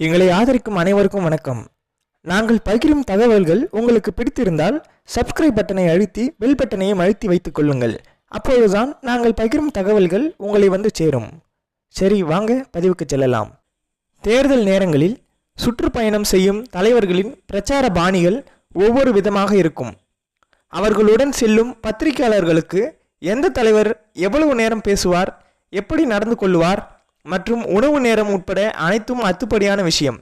எங்களை ஆதரிக்கும் அனைவருக்கும் வணக்கம். நாங்கள் பகிரும் தகவல்கள் உங்களுக்கு பிடித்திருந்தால் சப்ஸ்கிரைப் பட்டனை அழுத்தி பெல் பட்டனையும் அழுத்தி வைத்துக் கொள்ளுங்கள். அப்பொழுதுதான் நாங்கள் பகிரும் தகவல்கள் உங்களை வந்து சேரும். சரி வாங்க பதிவுக்கு செல்லலாம். தேர்தல் நேரங்களில் சுற்றுப்பயணம் செய்யும் தலைவர்களின் பிரச்சார பாணிகள் ஒவ்வொரு விதமாக இருக்கும். அவர்களுடன் செல்லும் பத்திரிகையாளர்களுக்கு எந்த தலைவர் எவ்வளவு நேரம் பேசுவார் எப்படி நடந்து கொள்வார் மற்றும் உணவு நேரம் உட்பட அனைத்தும் அத்துப்படியான விஷயம்.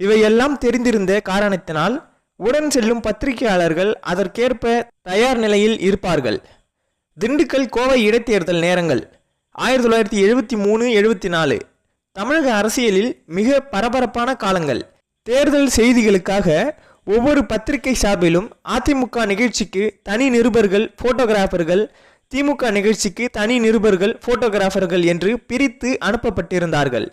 இவையெல்லாம் தெரிந்திருந்த காரணத்தினால் உடன் செல்லும் பத்திரிகையாளர்கள் அதற்கேற்ப தயார் நிலையில் இருப்பார்கள். திண்டுக்கல் கோவை இடைத்தேர்தல் நேரங்கள் ஆயிரத்தி தொள்ளாயிரத்தி எழுபத்தி மூணு எழுபத்தி நாலு. தமிழக அரசியலில் மிக பரபரப்பான காலங்கள். தேர்தல் செய்திகளுக்காக ஒவ்வொரு பத்திரிகை சார்பிலும் அதிமுக நிகழ்ச்சிக்கு தனி நிருபர்கள் போட்டோகிராஃபர்கள் திமுக நிகழ்ச்சிக்கு தனி நிருபர்கள் போட்டோகிராஃபர்கள் என்று பிரித்து அனுப்பப்பட்டிருந்தார்கள்.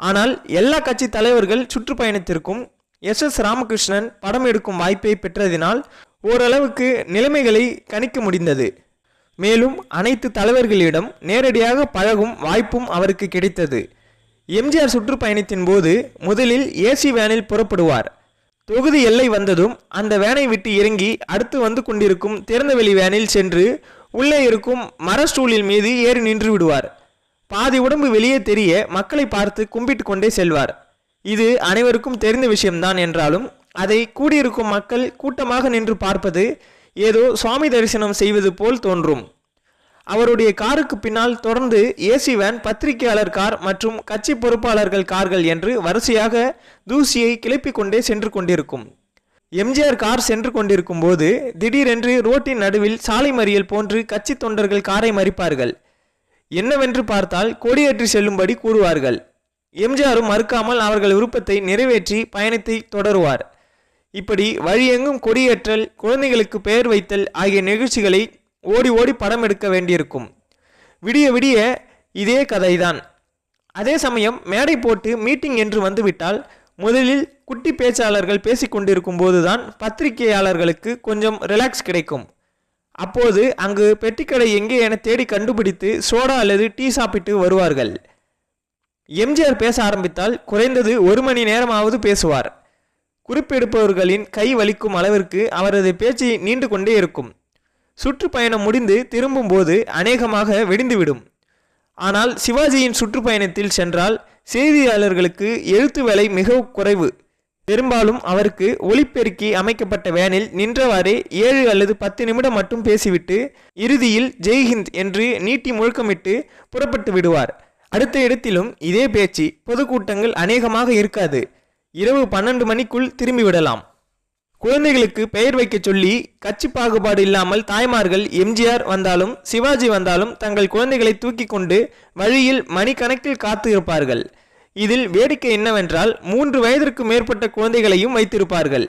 ஆனால் எல்லா கட்சி தலைவர்கள் சுற்றுப்பயணத்திற்கும் எஸ் எஸ் ராமகிருஷ்ணன் படம் எடுக்கும் வாய்ப்பை பெற்றதினால் ஓரளவுக்கு நிலைமைகளை கணிக்க முடிந்தது. மேலும் அனைத்து தலைவர்களிடம் நேரடியாக பழகும் வாய்ப்பும் அவருக்கு கிடைத்தது. எம்ஜிஆர் சுற்றுப்பயணத்தின் போது முதலில் ஏசி வேனில் புறப்படுவார். தொகுதி எல்லை வந்ததும் அந்த வேனை விட்டு இறங்கி அடுத்து வந்து கொண்டிருக்கும் திறந்தவெளி வேனில் சென்று உள்ளே இருக்கும் மரஸ்டூலில் மீது ஏறி நின்று விடுவார். பாதி உடம்பு வெளியே தெரிய மக்களை பார்த்து கும்பிட்டு கொண்டே செல்வார். இது அனைவருக்கும் தெரிந்த விஷயம்தான் என்றாலும் அதை கூடியிருக்கும் மக்கள் கூட்டமாக நின்று பார்ப்பது ஏதோ சுவாமி தரிசனம் செய்வது போல் தோன்றும். அவருடைய காருக்கு பின்னால் தொடர்ந்து ஏசி வேன் பத்திரிகையாளர் கார் மற்றும் கட்சி பொறுப்பாளர்கள் கார்கள் என்று வரிசையாக தூசியை கிளப்பிக் கொண்டே சென்று கொண்டிருக்கும். எம்ஜிஆர் கார் சென்று கொண்டிருக்கும் போது திடீரென்று ரோட்டின் நடுவில் சாலை மறியல் போன்று கட்சி தொண்டர்கள் காரை மறிப்பார்கள். என்னவென்று பார்த்தால் கொடியேற்றி செல்லும்படி கூறுவார்கள். எம்ஜிஆரும் மறுக்காமல் அவர்கள் விருப்பத்தை நிறைவேற்றி பயணத்தை தொடருவார். இப்படி வழியெங்கும் கொடியேற்றல் குழந்தைகளுக்கு பெயர் வைத்தல் ஆகிய நிகழ்ச்சிகளை ஓடி ஓடி படம் எடுக்க வேண்டியிருக்கும். விடிய விடிய இதே கதைதான். அதே சமயம் மேடை போட்டு மீட்டிங் என்று வந்துவிட்டால் முதலில் குட்டி பேச்சாளர்கள் பேசிக்கொண்டிருக்கும் போதுதான் பத்திரிகையாளர்களுக்கு கொஞ்சம் ரிலாக்ஸ் கிடைக்கும். அப்போது அங்கு பெட்டிக்கடை எங்கே என தேடி கண்டுபிடித்து சோடா அல்லது டீ சாப்பிட்டு வருவார்கள். எம்ஜிஆர் பேச ஆரம்பித்தால் குறைந்தது ஒரு மணி நேரமாவது பேசுவார். குறிப்பெடுப்பவர்களின் கை வலிக்கும் அளவிற்கு அவரது பேச்சு நீண்டு கொண்டே இருக்கும். சுற்றுப்பயணம் முடிந்து திரும்பும்போது அநேகமாக வெடிந்துவிடும். ஆனால் சிவாஜியின் சுற்றுப்பயணத்தில் சென்றால் செய்தியாளர்களுக்கு எழுத்து வேலை மிக குறைவு. பெரும்பாலும் அவருக்கு ஒளிப்பெருக்கி அமைக்கப்பட்ட வேனில் நின்றவாறே ஏழு அல்லது பத்து நிமிடம் மட்டும் பேசிவிட்டு இறுதியில் ஜெய்ஹிந்த் என்று நீட்டி முழக்கமிட்டு புறப்பட்டு விடுவார். அடுத்த இடத்திலும் இதே பேச்சு பொதுக்கூட்டங்கள் அநேகமாக இருக்காது. இரவு பன்னெண்டு மணிக்குள் திரும்பிவிடலாம் குழந்தைகளுக்கு பெயர் வைக்க சொல்லி கட்சி பாகுபாடு இல்லாமல் தாய்மார்கள் எம்ஜிஆர் வந்தாலும் சிவாஜி வந்தாலும் தங்கள் குழந்தைகளை தூக்கி கொண்டு வழியில் மணிக்கணக்கில் காத்து இருப்பார்கள். இதில் வேடிக்கை என்னவென்றால் மூன்று வயதிற்கு மேற்பட்ட குழந்தைகளையும் வைத்திருப்பார்கள்.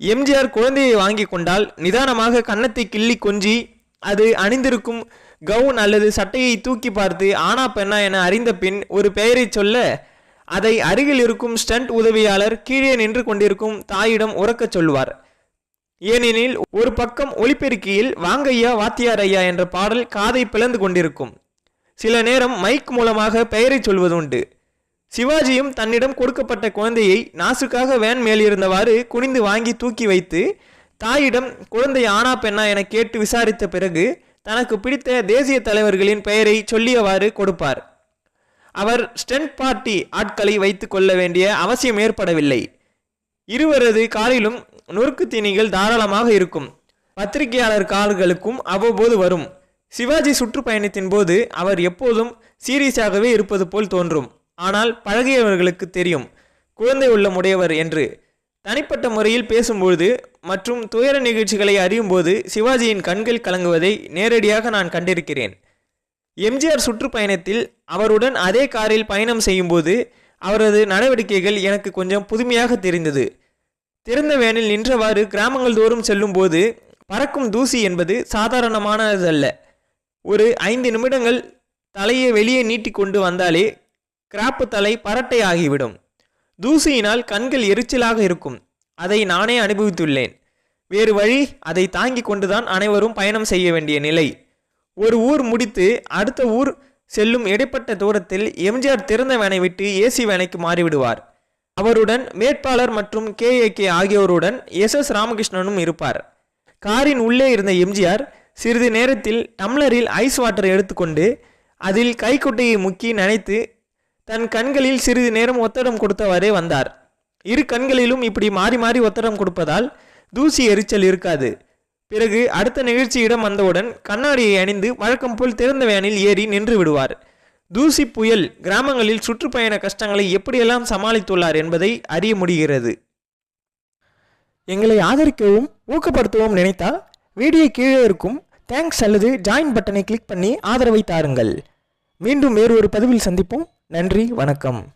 எம்ஜிஆர் குழந்தையை வாங்கி கொண்டால் நிதானமாக கன்னத்தை கிள்ளி கொஞ்சி அது அணிந்திருக்கும் கவுன் அல்லது சட்டையை தூக்கி பார்த்து ஆனா பெண்ணா என அறிந்த பின் ஒரு பெயரை சொல்ல அதை அருகில் இருக்கும் ஸ்டண்ட் உதவியாளர் கீழே நின்று கொண்டிருக்கும் தாயிடம் உறக்கச் சொல்வார். ஏனெனில் ஒரு பக்கம் ஒலிபெருக்கியில் வாங்கையா வாத்தியார் ஐயா என்ற பாடல் காதை பிளந்து கொண்டிருக்கும். சில நேரம் மைக் மூலமாக பெயரை சொல்வதுண்டு. சிவாஜியும் தன்னிடம் கொடுக்கப்பட்ட குழந்தையை நாசுக்காக வேன் மேலிருந்தவாறு குனிந்து வாங்கி தூக்கி வைத்து தாயிடம் குழந்தை ஆனா பெண்ணா என கேட்டு விசாரித்த பிறகு தனக்கு பிடித்த தேசிய தலைவர்களின் பெயரை சொல்லியவாறு கொடுப்பார். அவர் ஸ்டென்ட் பார்ட்டி ஆட்களை வைத்து கொள்ள வேண்டிய அவசியம் ஏற்படவில்லை. இருவரது காலிலும் நொறுக்கு தீனிகள் தாராளமாக இருக்கும். பத்திரிகையாளர் கார்களுக்கும் அவ்வப்போது வரும். சிவாஜி சுற்றுப்பயணத்தின் போது அவர் எப்போதும் சீரியஸாகவே இருப்பது போல் தோன்றும். ஆனால் பழகியவர்களுக்கு தெரியும். குழந்தை உள்ளமுடையவர் என்று. தனிப்பட்ட முறையில் பேசும்பொழுது மற்றும் துயர நிகழ்ச்சிகளை அறியும்போது சிவாஜியின் கண்கள் கலங்குவதை நேரடியாக நான் கண்டிருக்கிறேன். எம்ஜிஆர் சுற்றுப்பயணத்தில் அவருடன் அதே காரில் பயணம் செய்யும்போது அவரது நடவடிக்கைகள் எனக்கு கொஞ்சம் புதுமையாக தெரிந்தது. திறந்த வேனில் நின்றவாறு கிராமங்கள் தோறும் செல்லும்போது பறக்கும் தூசி என்பது சாதாரணமானதல்ல. ஒரு ஐந்து நிமிடங்கள் தலையை வெளியே நீட்டிக்கொண்டு வந்தாலே கிராப்பு தலை பரட்டை ஆகிவிடும். தூசியினால் கண்கள் எரிச்சலாக இருக்கும். அதை நானே அனுபவித்துள்ளேன். வேறு வழி அதை தாங்கிக் கொண்டுதான் அனைவரும் பயணம் செய்ய வேண்டிய நிலை. ஒரு ஊர் முடித்து அடுத்த ஊர் செல்லும் இடைப்பட்ட தூரத்தில் எம்ஜிஆர் திறந்த வேனை விட்டு ஏசி வேனைக்கு மாறிவிடுவார். அவருடன் வேட்பாளர் மற்றும் கே ஏ கே ஆகியோருடன் எஸ் எஸ் ராமகிருஷ்ணனும் இருப்பார். காரின் உள்ளே இருந்த எம்ஜிஆர் சிறிது நேரத்தில் டம்ளரில் ஐஸ் வாட்டர் எடுத்துக்கொண்டு அதில் கைக்குட்டையை முக்கி நனைத்து தன் கண்களில் சிறிது நேரம் ஒத்தடம் கொடுத்தவாறே வந்தார். இரு கண்களிலும் இப்படி மாறி மாறி ஒத்தடம் கொடுப்பதால் தூசி எரிச்சல் இருக்காது. பிறகு அடுத்த நிகழ்ச்சியிடம் வந்தவுடன் கண்ணாடியை அணிந்து வழக்கம் போல் திறந்த வேனில் ஏறி நின்று விடுவார். தூசி புயல் கிராமங்களில் சுற்றுப்பயண கஷ்டங்களை எப்படியெல்லாம் சமாளித்துள்ளார் என்பதை அறிய முடிகிறது. எங்களை ஆதரிக்கவும் ஊக்கப்படுத்தவும் நினைத்தால் வீடியோ கீழே இருக்கும் தேங்க்ஸ் அல்லது ஜாயின் பட்டனை கிளிக் பண்ணி ஆதரவை தாருங்கள். மீண்டும் வேறு ஒரு பதிவில் சந்திப்போம். நன்றி வணக்கம்.